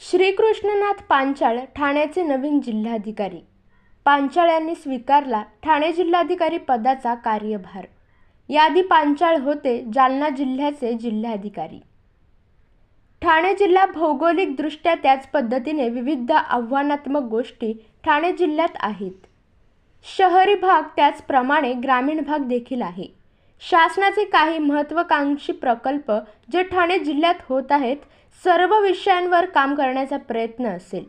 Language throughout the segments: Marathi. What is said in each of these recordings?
श्रीकृष्णनाथ पांचाळ ठाण्याचे नवीन जिल्हाधिकारी. पांचाळ यांनी स्वीकारला ठाणे जिल्हाधिकारी पदाचा कार्यभार. याआधी पांचाळ होते जालना जिल्ह्याचे जिल्हाधिकारी. ठाणे जिल्हा भौगोलिकदृष्ट्या त्याच पद्धतीने विविध आव्हानात्मक गोष्टी ठाणे जिल्ह्यात आहेत. शहरी भाग त्याचप्रमाणे ग्रामीण भाग देखील आहे. शासनाचे काही महत्त्वाकांक्षी प्रकल्प जे ठाणे जिल्ह्यात होत आहेत सर्व विषयांवर काम करण्याचा प्रयत्न असेल.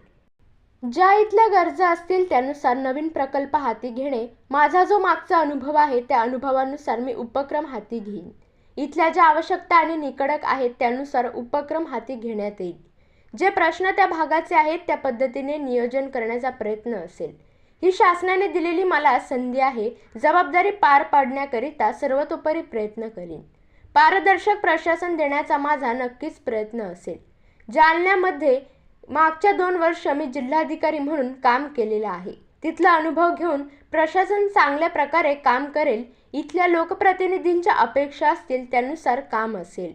ज्या इथल्या गरजा असतील त्यानुसार नवीन प्रकल्प हाती घेणे माझा जो मागचा अनुभव आहे त्या अनुभवानुसार मी उपक्रम हाती घेईन. इथल्या ज्या आवश्यकता आणि निकडक आहेत त्यानुसार उपक्रम हाती घेण्यात येईल. जे प्रश्न त्या भागाचे आहेत त्या पद्धतीने नियोजन करण्याचा प्रयत्न असेल. ही शासनाने दिलेली मला संधी आहे जबाबदारी पार पाडण्याकरिता सर्वतोपरी प्रयत्न करीन. पारदर्शक प्रशासन देण्याचा माझा नक्कीच प्रयत्न असेल. जालन्यामध्ये मागच्या दोन वर्ष मी जिल्हाधिकारी म्हणून काम केलेलं आहे. तिथला अनुभव घेऊन प्रशासन चांगल्या प्रकारे काम करेल इथल्या लोकप्रतिनिधींच्या अपेक्षा असतील त्यानुसार काम असेल.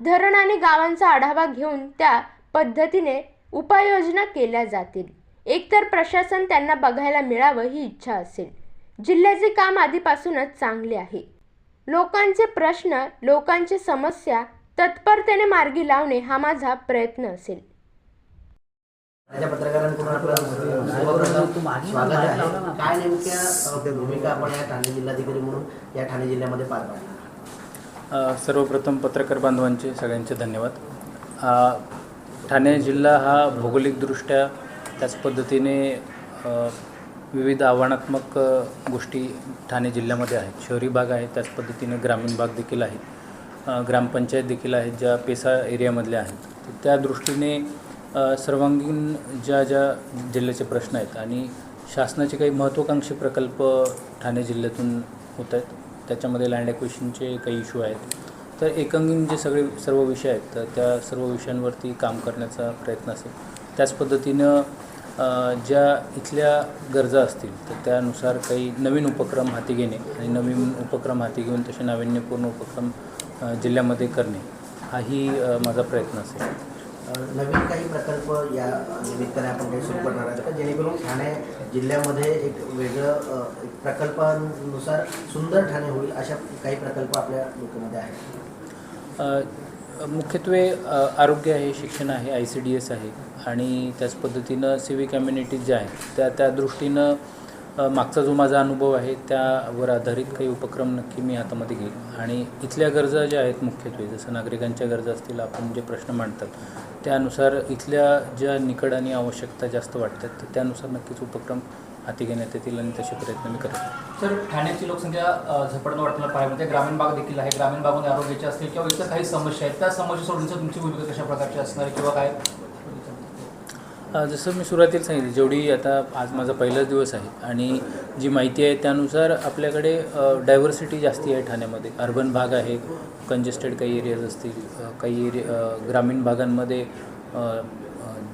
धरण आणि गावांचा आढावा घेऊन त्या पद्धतीने उपाययोजना केल्या जातील. एकतर प्रशासन त्यांना बघायला मिळावं ही इच्छा असेल. जिल्ह्याचे काम आधीपासूनच चांगले आहे. लोकांचे प्रश्न लोकांची समस्या तत्परतेने मार्गी लावणे हा माझा प्रयत्न असेल. माझ्या पत्रकारांकडून आपलं सर्वप्रथम स्वागत आहे. काय नेमक्या अ, भूमिका आपण या ठाणे जिल्हाधिकारी म्हणून या ठाणे जिल्ह्यामध्ये पार पाडणार? अ, सर्वप्रथम पत्रकार बांधवांचे सगळ्यांचे धन्यवाद. ठाणे जिल्हा हा भौगोलिकदृष्ट्या त्याच पद्धतीने विविध आव्हानात्मक गोष्टी ठाणे जिल्ह्यामध्ये आहेत. शहरी भाग आहे त्याच पद्धतीने ग्रामीण भाग देखील आहेत. ग्रामपंचायत देखील आहेत ज्या पेसा एरियामधल्या आहेत. त्या दृष्टीने सर्वांगीण ज्या ज्या जिल्ह्याचे प्रश्न आहेत आणि शासनाचे काही महत्त्वाकांक्षी प्रकल्प ठाणे जिल्ह्यातून होत आहेत त्याच्यामध्ये लँड ॲक्विशनचे काही इश्यू आहेत. तर एकंगीन जे सगळे सर्व विषय आहेत तर त्या सर्व विषयांवरती काम करण्याचा प्रयत्न असेल. त्याच पद्धतीनं ज्या इथल्या गरजा असतील तर त्यानुसार काही नवीन उपक्रम हाती घेणे आणि नवीन उपक्रम हाती घेऊन तसे नाविन्यपूर्ण उपक्रम जिल्ह्यामध्ये करणे हाही माझा प्रयत्न असेल. नवीन काही प्रकल्प या निमित्ताने आपण काही सुरू करणार आहोत का? जेणेकरून ठाणे जिल्ह्यामध्ये एक वेगळं प्रकल्पानुसार सुंदर ठाणे होईल अशा काही प्रकल्प आपल्या डोक्यामध्ये आहेत? मुख्यत्वे आरोग्य आहे शिक्षण आहे आय सी डी एस आहे आणि त्याच पद्धतीनं सिविक कम्युनिटीज ज्या आहेत त्या त्या दृष्टीनं मागचा जो माझा अनुभव आहे त्यावर आधारित काही उपक्रम नक्की मी हातामध्ये घेईल आणि इथल्या गरजा ज्या आहेत मुख्यत्वे जसं नागरिकांच्या गरजा असतील आपण जे प्रश्न मांडतात त्यानुसार इथल्या ज्या निकड आणि आवश्यकता जास्त वाटतात तर त्यानुसार नक्कीच उपक्रम हाती घेण्यात येतील आणि तसे प्रयत्न मी करेन सर ठाण्याची लोकसंख्या झपाटून झपाट्यानं वाढताना पाहायला मिळते. ग्रामीण भाग देखील आहे. ग्रामीण भागामध्ये आरोग्याचे असतील किंवा इतर काही समस्या आहेत त्या समस्या सोडण्याची तुमची भूमिका कशा प्रकारची असणार किंवा काय? जसं मी सुरुवातीला सांगितलं जेवढी आता आज माझा पहिलाच दिवस आहे आणि जी माहिती आहे त्यानुसार आपल्याकडे डायव्हर्सिटी जास्ती आहे ठाण्यामध्ये. अर्बन भाग आहे कंजेस्टेड काही एरियाज असतील काही एरिया ग्रामीण भागांमध्ये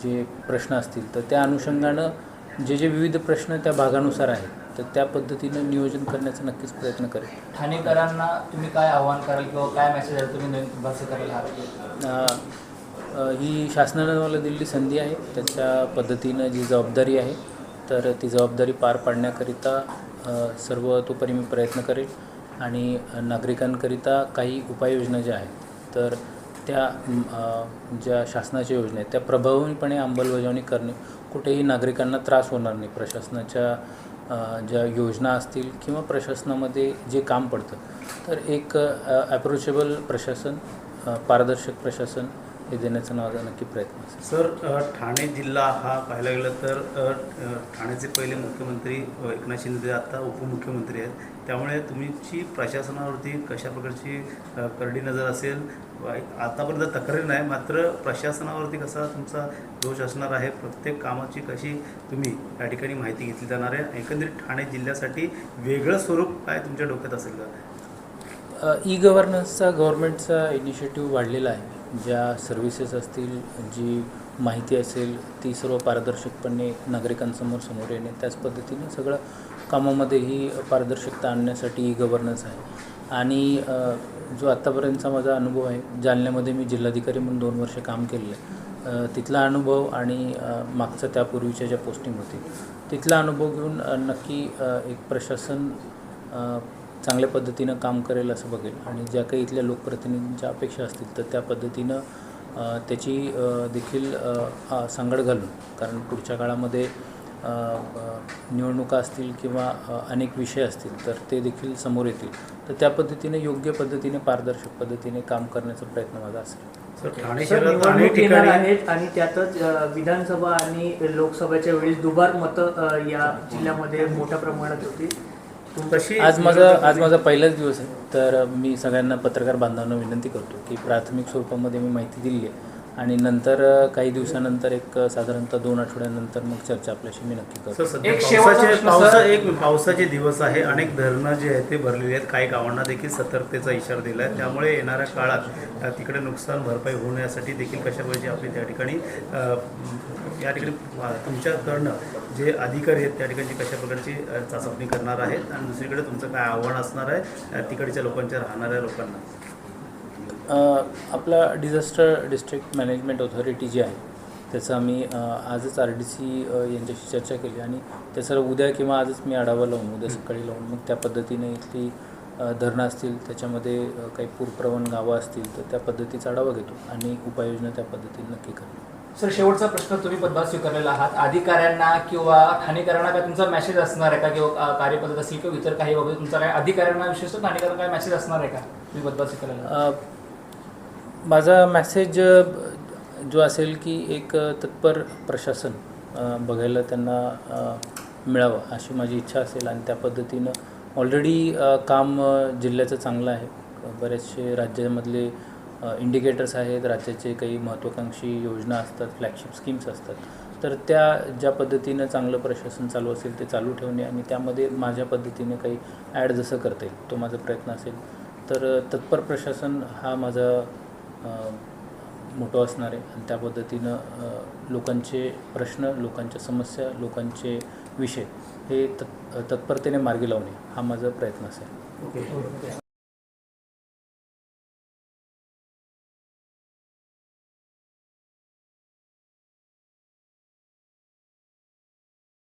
जे प्रश्न असतील तर त्या अनुषंगानं जे जे विविध प्रश्न त्या भागानुसार आहेत तर त्या पद्धतीनं नियोजन करण्याचा नक्कीच प्रयत्न करेन. ठाणेकरांना तुम्ही काय आव्हान कराल किंवा काय मेसेज आहे तुम्ही नवीन भाष्य करायला ही शासनानं मला दिलेली संधी आहे. त्याच्या पद्धतीनं जी जबाबदारी आहे तर ती जबाबदारी पार पाडण्याकरिता अ, सर्वतोपरी मी प्रयत्न करेन आणि नागरिकांकरिता काही उपाययोजना ज्या आहेत तर त्या ज्या शासनाच्या योजना आहेत त्या प्रभावीपणे अंमलबजावणी करणे. कुठेही नागरिकांना त्रास होणार नाही. प्रशासनाच्या ज्या योजना असतील किंवा प्रशासनामध्ये जे काम पडतं तर एक ॲप्रोचेबल प्रशासन पारदर्शक प्रशासन हे देण्याचा माझा नक्की प्रयत्न असेल. सर ठाणे जिल्हा हा पाहायला गेलं तर ठाण्याचे पहिले मुख्यमंत्री एकनाथ शिंदे आता उपमुख्यमंत्री आहेत. त्यामुळे तुमची प्रशासनावरती कशा प्रकारची करडी नजर असेल? आतापर्यंत तक्रारी नाही मात्र प्रशासनावरती कसा तुमचा दोष असणार आहे? प्रत्येक कामाची कशी तुम्ही या ठिकाणी माहिती घेतली जाणार आहे? एकंदरीत ठाणे जिल्ह्यासाठी वेगळं स्वरूप काय तुमच्या डोक्यात असेल का? ई गव्हर्नन्सचा गव्हर्नमेंटचा इनिशिएटिव्ह वाढलेला आहे. ज्या सर्व्हिसेस असतील जी माहिती असेल ती सर्व पारदर्शकपणे नागरिकांसमोर समोर येणे त्याच पद्धतीने सगळं कामामध्येही पारदर्शकता आणण्यासाठी ई गव्हर्नन्स आहे. आणि जो आत्तापर्यंतचा माझा अनुभव आहे जालन्यामध्ये मी जिल्हाधिकारी म्हणून दोन वर्ष काम केलेलं आहे. तिथला अनुभव आणि मागचा त्यापूर्वीच्या ज्या पोस्टिंग होती तिथला अनुभव घेऊन नक्की एक प्रशासन चांगल्या पद्धतीनं काम करेल असं बघेल. आणि ज्या काही इथल्या लोकप्रतिनिधींच्या अपेक्षा असतील तर त्या पद्धतीनं त्याची देखील सांगड घालून. कारण पुढच्या काळामध्ये निवडणुका असतील किंवा अनेक विषय असतील तर ते देखील समोर येतील. तर त्या पद्धतीने योग्य पद्धतीने पारदर्शक पद्धतीने काम करण्याचा प्रयत्न माझा असेल निवडणूक येणार ठिकाणी आहेत आणि त्यातच विधानसभा आणि लोकसभेच्या वेळेस दुबार मतं या जिल्ह्यामध्ये मोठ्या प्रमाणात होती आज माझा आज माझा पहिलाच दिवस आहे. तर मी सगळ्यांना पत्रकार बांधवांना विनंती करतो की प्राथमिक स्वरूपामध्ये मी माहिती दिली आहे. आणि नंतर काही दिवसानंतर एक साधारणतः दोन आठवड्यानंतर मग चर्चा आपल्याशी मी नक्की करतो. सर सध्या एक शेवटचा पावसाचे प्रश्न, पावसा सर. एक पावसाचे दिवस आहे. अनेक धरणं जे आहेत ते भरलेली आहेत. काही गावांना देखील सतर्कतेचा इशारा दिला आहे त्यामुळे येणाऱ्या काळात अ, तिकडे नुकसान भरपाई होण्यासाठी देखील कशा पाहिजे आपली त्या ठिकाणी अ, या ठिकाणी अ, तुमच्याकडनं जे अधिकारी आहेत त्या ठिकाणची कशा प्रकारची अ, चाचपणी करणार आहेत? आणि दुसरीकडे तुमचं काय आव्हान असणार आहे अ, तिकडच्या लोकांच्या राहणाऱ्या लोकांना? आपला डिझास्टर डिस्ट्रिक्ट मॅनेजमेंट ऑथॉरिटी जी आहे त्याचं आम्ही आजच आर डी सी यांच्याशी चर्चा केली आणि त्याचं उद्या किंवा आजच मी आढावा लावून उद्या सकाळी लावून मग त्या पद्धतीने इथली धरणं असतील त्याच्यामध्ये काही पूरप्रवण गावं असतील तर त्या पद्धतीचा आढावा घेतो आणि उपाययोजना त्या पद्धतीने नक्की करतो. सर शेवटचा प्रश्न तुम्ही पदभार स्वीकारलेला आहात. अधिकाऱ्यांना किंवा ठाणेकरांना काय तुमचा मेसेज असणार आहे का? किंवा कार्यपद्धत असेल किंवा इतर काही बाबत तुमचा काय अधिकाऱ्यांना विशेषतः ठाणेकरांना काय मेसेज असणार आहे का? तुम्ही पदभार स्वीकारलेला माझा मॅसेज जो असेल की एक तत्पर प्रशासन बघायला त्यांना मिळावं अशी माझी इच्छा असेल आणि त्या पद्धतीनं ऑलरेडी काम जिल्ह्याचं चांगलं आहे. बरेचसे राज्यामधले इंडिकेटर्स आहेत राज्याचे काही महत्त्वाकांक्षी योजना असतात फ्लॅगशिप स्कीम्स असतात. तर त्या ज्या पद्धतीनं चांगलं प्रशासन चालू असेल ते चालू ठेवणे आणि त्यामध्ये माझ्या पद्धतीने काही ॲड जसं करता येईल तो माझा प्रयत्न असेल. तर तत्पर प्रशासन हा माझा मोठं असणार आहे. आणि त्या पद्धतीनं लोकांचे प्रश्न लोकांच्या समस्या लोकांचे विषय हे तत् तत्परतेने मार्गी लावणे हा माझा प्रयत्न असेल. ओके.